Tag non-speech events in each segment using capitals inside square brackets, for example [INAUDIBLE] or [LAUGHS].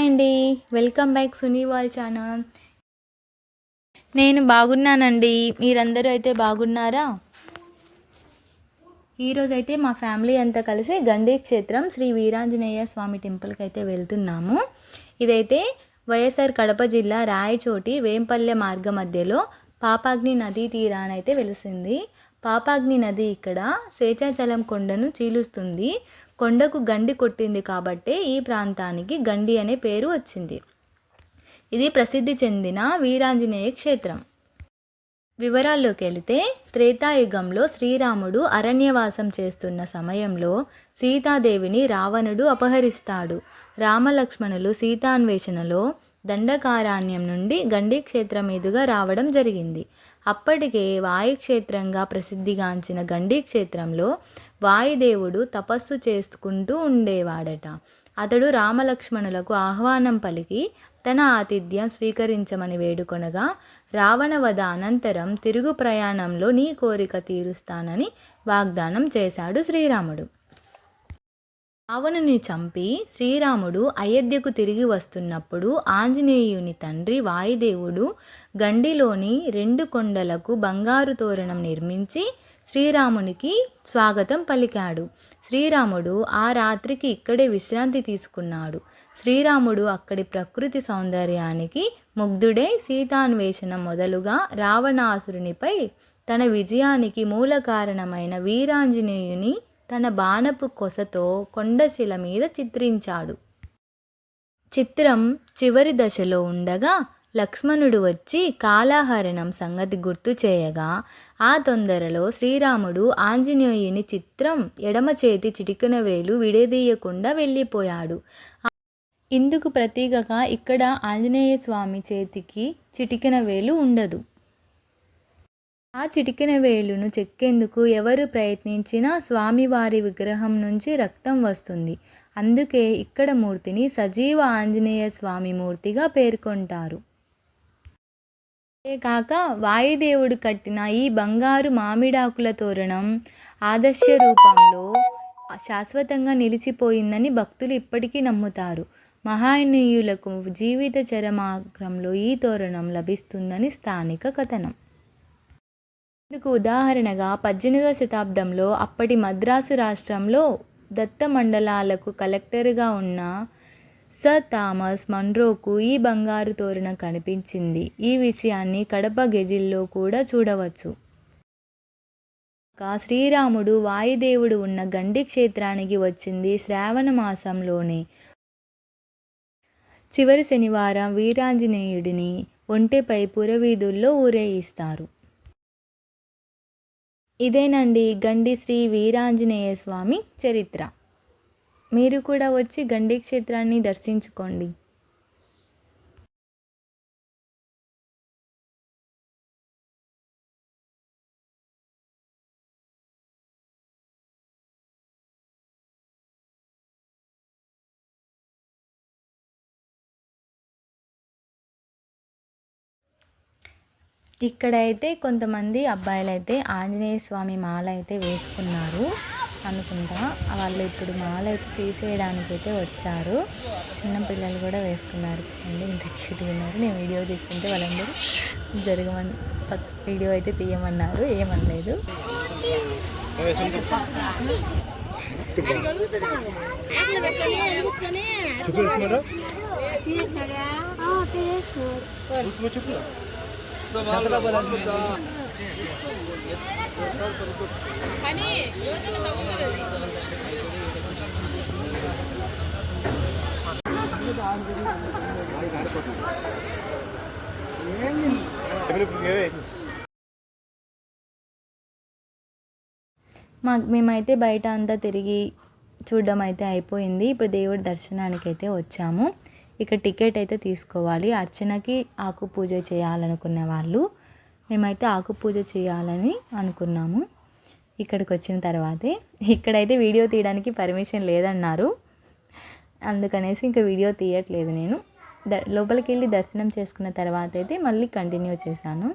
Hi అండి welcome back సునీవాల్ channel నేను బాగున్నానండి. మీరందరూ అయితే బాగున్నారా? ఈరోజు అయితే మా ఫ్యామిలీ అంతా కలిసి గండి క్షేత్రం శ్రీ వీరాంజనేయ స్వామి టెంపుల్కి అయితే వెళ్తున్నాము. ఇదైతే వైఎస్ఆర్ కడప జిల్లా రాయచోటి వేంపల్లె మార్గ మధ్యలో పాపాగ్ని నదీ తీరానైతే వెలిసింది. పాపాగ్ని నది ఇక్కడ శేషాచలం కొండను చీలుస్తుంది. కొండకు గండి కొట్టింది కాబట్టే ఈ ప్రాంతానికి గండి అనే పేరు వచ్చింది. ఇది ప్రసిద్ధి చెందిన వీరాంజనేయ క్షేత్రం. వివరాల్లోకి వెళితే త్రేతాయుగంలో శ్రీరాముడు అరణ్యవాసం చేస్తున్న సమయంలో సీతాదేవిని రావణుడు అపహరిస్తాడు. రామలక్ష్మణులు సీతాన్వేషణలో దండకారణ్యం నుండి గండి క్షేత్రం మీదుగా రావడం జరిగింది. అప్పటికే వాయుక్షేత్రంగా ప్రసిద్ధిగాంచిన గండి క్షేత్రంలో వాయుదేవుడు తపస్సు చేసుకుంటూ ఉండేవాడట. అతడు రామలక్ష్మణులకు ఆహ్వానం పలికి తన ఆతిథ్యం స్వీకరించమని వేడుకొనగా రావణవధ అనంతరం తిరుగు ప్రయాణంలో నీ కోరిక తీరుస్తానని వాగ్దానం చేశాడు శ్రీరాముడు. రావణుని చంపి శ్రీరాముడు అయోధ్యకు తిరిగి వస్తున్నప్పుడు ఆంజనేయుని తండ్రి వాయుదేవుడు గండిలోని రెండు కొండలకు బంగారు తోరణం నిర్మించి శ్రీరామునికి స్వాగతం పలికాడు. శ్రీరాముడు ఆ రాత్రికి ఇక్కడే విశ్రాంతి తీసుకున్నాడు. శ్రీరాముడు అక్కడి ప్రకృతి సౌందర్యానికి ముగ్ధుడై. సీతాన్వేషణ మొదలుగా రావణాసురునిపై తన విజయానికి మూల కారణమైన వీరాంజనేయుని తన బాణపు కొసతో కొండశిల మీద చిత్రించాడు. చిత్రం చివరి దశలో ఉండగా లక్ష్మణుడు వచ్చి కాలాహరణం సంగతి గుర్తు చేయగా ఆ తొందరలో శ్రీరాముడు ఆంజనేయుని చిత్రం ఎడమ చేతి చిటికన వేలు విడదీయకుండా వెళ్ళిపోయాడు. ఇందుకు ప్రతీకగా ఇక్కడ ఆంజనేయ స్వామి చేతికి చిటికన వేలు ఉండదు. ఆ చిటికిన వేలును చెక్కేందుకు ఎవరు ప్రయత్నించినా స్వామివారి విగ్రహం నుంచి రక్తం వస్తుంది. అందుకే ఇక్కడ మూర్తిని సజీవ ఆంజనేయ స్వామి మూర్తిగా పేర్కొంటారు. అంతేకాక వాయుదేవుడు కట్టిన ఈ బంగారు మామిడాకుల తోరణం ఆదర్శ రూపంలో శాశ్వతంగా నిలిచిపోయిందని భక్తులు ఇప్పటికీ నమ్ముతారు. మహానీయులకు జీవిత చరమాగ్రంలో ఈ తోరణం లభిస్తుందని స్థానిక కథనం. ఇందుకు ఉదాహరణగా పద్దెనిమిదవ శతాబ్దంలో అప్పటి మద్రాసు రాష్ట్రంలో దత్త మండలాలకు కలెక్టర్గా ఉన్న సర్ థామస్ మన్రోకు ఈ బంగారు తోరణ కనిపించింది. ఈ విషయాన్ని కడప గెజిల్లో కూడా చూడవచ్చు. శ్రీరాముడు వాయుదేవుడు ఉన్న గండి క్షేత్రానికి వచ్చింది శ్రావణ మాసంలోనే. చివరి శనివారం వీరాంజనేయుడిని ఒంటెపై పురవీధుల్లో ఊరేగిస్తారు ఇదేనండి గండి శ్రీ వీరాంజనేయ స్వామి చరిత్ర. మీరు కూడా వచ్చి గండి క్షేత్రాన్ని దర్శించుకోండి. ఇక్కడైతే కొంతమంది అబ్బాయిలు అయితే ఆంజనేయ స్వామి మాల అయితే వేసుకున్నారు. అనుకుంటా. వాళ్ళు ఇప్పుడు మాల అయితే తీసేయడానికి అయితే వచ్చారు. చిన్న పిల్లలు కూడా వేసుకున్నారు చూడండి. ఇంత క్యూట్గా ఉన్నారు. నేను వీడియో తీసుకుంటే వాళ్ళందరూ జరగమని వీడియో అయితే తీయమన్నారు. ఏమనలేదు. మా మేమైతే బయట అంతా తిరిగి చూడడం అయితే అయిపోయింది. ఇప్పుడు దేవుడి దర్శనానికి అయితే వచ్చాము. ఇక టికెట్ అయితే తీసుకోవాలి. అర్చనకి ఆకు పూజ చేయాలనుకున్న వాళ్ళు. మేమైతే ఆకు పూజ చేయాలని అనుకున్నాము. ఇక్కడికి వచ్చిన తర్వాతే. ఇక్కడైతే వీడియో తీయడానికి పర్మిషన్ లేదన్నారు. అందుకనేసి ఇంకా వీడియో తీయట్లేదు నేను. ద లోపలికి వెళ్ళి దర్శనం చేసుకున్న తర్వాత అయితే మళ్ళీ కంటిన్యూ చేశాను.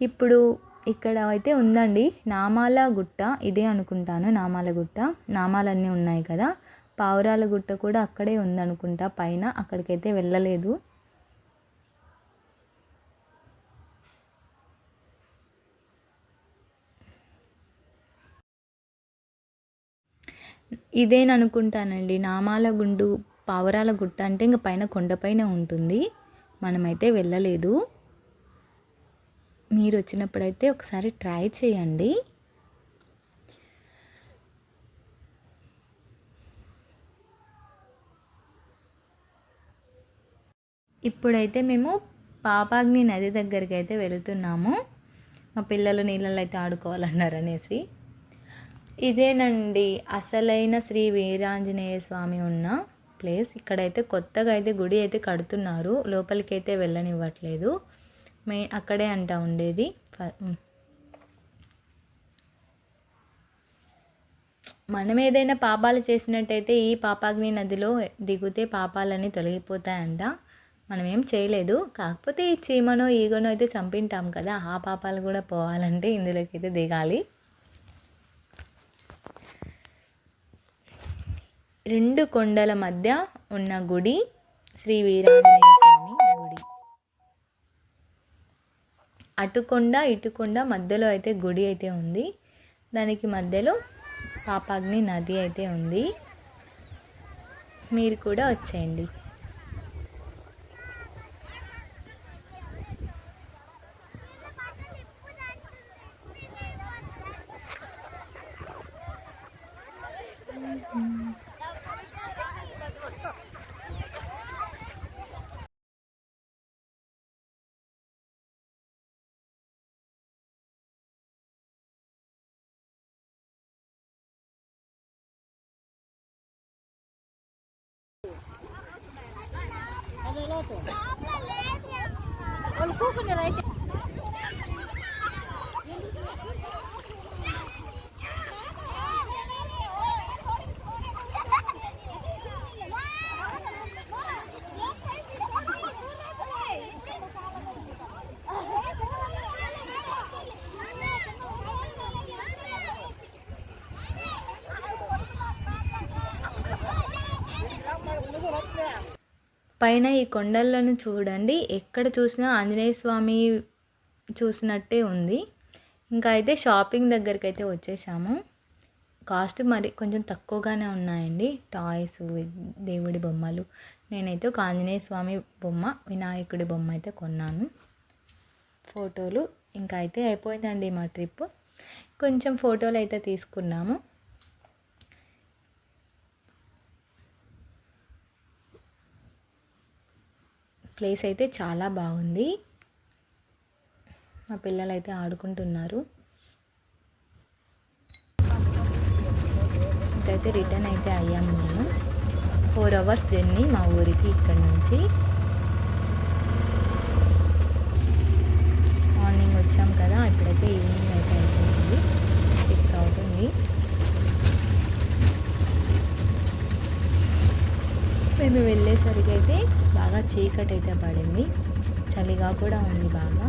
ఇప్పుడు ఇక్కడ అయితే ఉందండి. నామాల గుట్ట. ఇదే అనుకుంటాను. నామాల గుట్ట. నామాలన్నీ ఉన్నాయి కదా. పావురాల గుట్ట కూడా అక్కడే ఉందనుకుంటా. పైన అక్కడికైతే వెళ్ళలేదు. ఇదేననుకుంటానండి నామాల గుండు పావురాల గుట్ట అంటే ఇంక పైన కొండపైన ఉంటుంది. మనమైతే వెళ్ళలేదు. మీరు వచ్చినప్పుడైతే ఒకసారి ట్రై చేయండి. ఇప్పుడైతే మేము పాపాగ్ని నది దగ్గరికి అయితే వెళుతున్నాము. మా పిల్లలు నీళ్ళలో అయితే ఆడుకోవాలన్నారు అనేసి ఇదేనండి. అసలైన శ్రీ వీరాంజనేయ స్వామి ఉన్న ప్లేస్. ఇక్కడైతే కొత్తగా అయితే గుడి అయితే కడుతున్నారు. లోపలికి అయితే వెళ్ళనివ్వట్లేదు. మే అక్కడే అంట ఉండేది. మనం ఏదైనా పాపాలు చేసినట్టయితే ఈ పాపాగ్ని నదిలో దిగితే పాపాలన్నీ తొలగిపోతాయంట. మనం ఏం చేయలేదు. కాకపోతే ఈ చీమనో ఈగనో అయితే చంపింటాం కదా. ఆ పాపాలు కూడా పోవాలంటే ఇందులోకి అయితే దిగాలి. రెండు కొండల మధ్య ఉన్న గుడి శ్రీ వీరాంజనేయ స్వామి గుడి. అటుకొండ ఇటుకొండ మధ్యలో అయితే గుడి అయితే ఉంది. దానికి మధ్యలో పాపాగ్ని నది అయితే ఉంది. మీరు కూడా వచ్చేయండి. రాతో వాళ్ళు కూకున్నారు అయితే పైన ఈ కొండలను చూడండి. ఎక్కడ చూసినా ఆంజనేయ స్వామి చూసినట్టే ఉంది. ఇంకా అయితే షాపింగ్ దగ్గరికి అయితే వచ్చేసాము. కాస్ట్ మరి కొంచెం తక్కువగానే ఉన్నాయండి. టాయ్స్ దేవుడి బొమ్మలు. నేనైతే ఒక ఆంజనేయ స్వామి బొమ్మ వినాయకుడి బొమ్మ అయితే కొన్నాను. ఫోటోలు ఇంకా అయితే అయిపోయిందండి మా ట్రిప్. కొంచెం ఫోటోలు అయితే తీసుకున్నాము. ప్లేస్ అయితే చాలా బాగుంది. మా పిల్లలు అయితే ఆడుకుంటున్నారు. ఇంకైతే రిటర్న్ అయితే అయ్యాము మేము. ఫోర్ అవర్స్ జర్నీ మా ఊరికి ఇక్కడ నుంచి. మార్నింగ్ వచ్చాం కదా ఇప్పుడైతే ఈవినింగ్ అయితే అయిపోయింది. సిక్స్ అవుతుంది. మేము వెళ్ళేసరికి అయితే బాగా చీకటి అయితే పడింది. చలిగా కూడా ఉంది బాగా.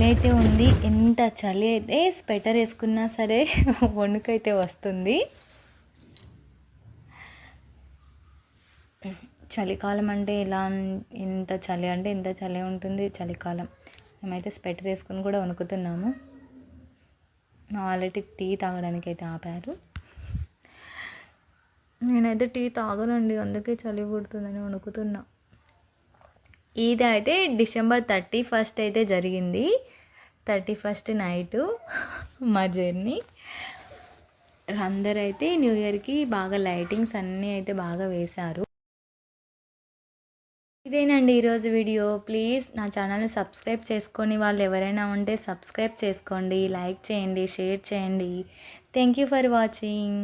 చలి అయితే ఉంది ఎంత చలి అయితే స్వెటర్ వేసుకున్నా సరే [LAUGHS] వణుకైతే వస్తుంది. చలికాలం అంటే ఎలా ఎంత చలి అంటే ఇంత చలి ఉంటుంది చలికాలం. మేమైతే స్వెటర్ వేసుకుని కూడా వణుకుతున్నాము. ఆల్రెడీ టీ తాగడానికి అయితే ఆపారు. నేనైతే టీ తాగనండి అందుకే చలి పుడుతుందని వణుకుతున్నా. ఇది అయితే డిసెంబర్ థర్టీ ఫస్ట్ అయితే జరిగింది. థర్టీ ఫస్ట్ నైటు [LAUGHS] మా జర్నీ. అందరైతే న్యూ ఇయర్కి బాగా లైటింగ్స్ అన్నీ అయితే బాగా వేశారు. ఇదేనండి ఈరోజు వీడియో. ప్లీజ్ నా ఛానల్ని సబ్స్క్రైబ్ చేసుకొని వాళ్ళు ఎవరైనా ఉంటే సబ్స్క్రైబ్ చేసుకోండి లైక్ చేయండి షేర్ చేయండి. Thank you for watching.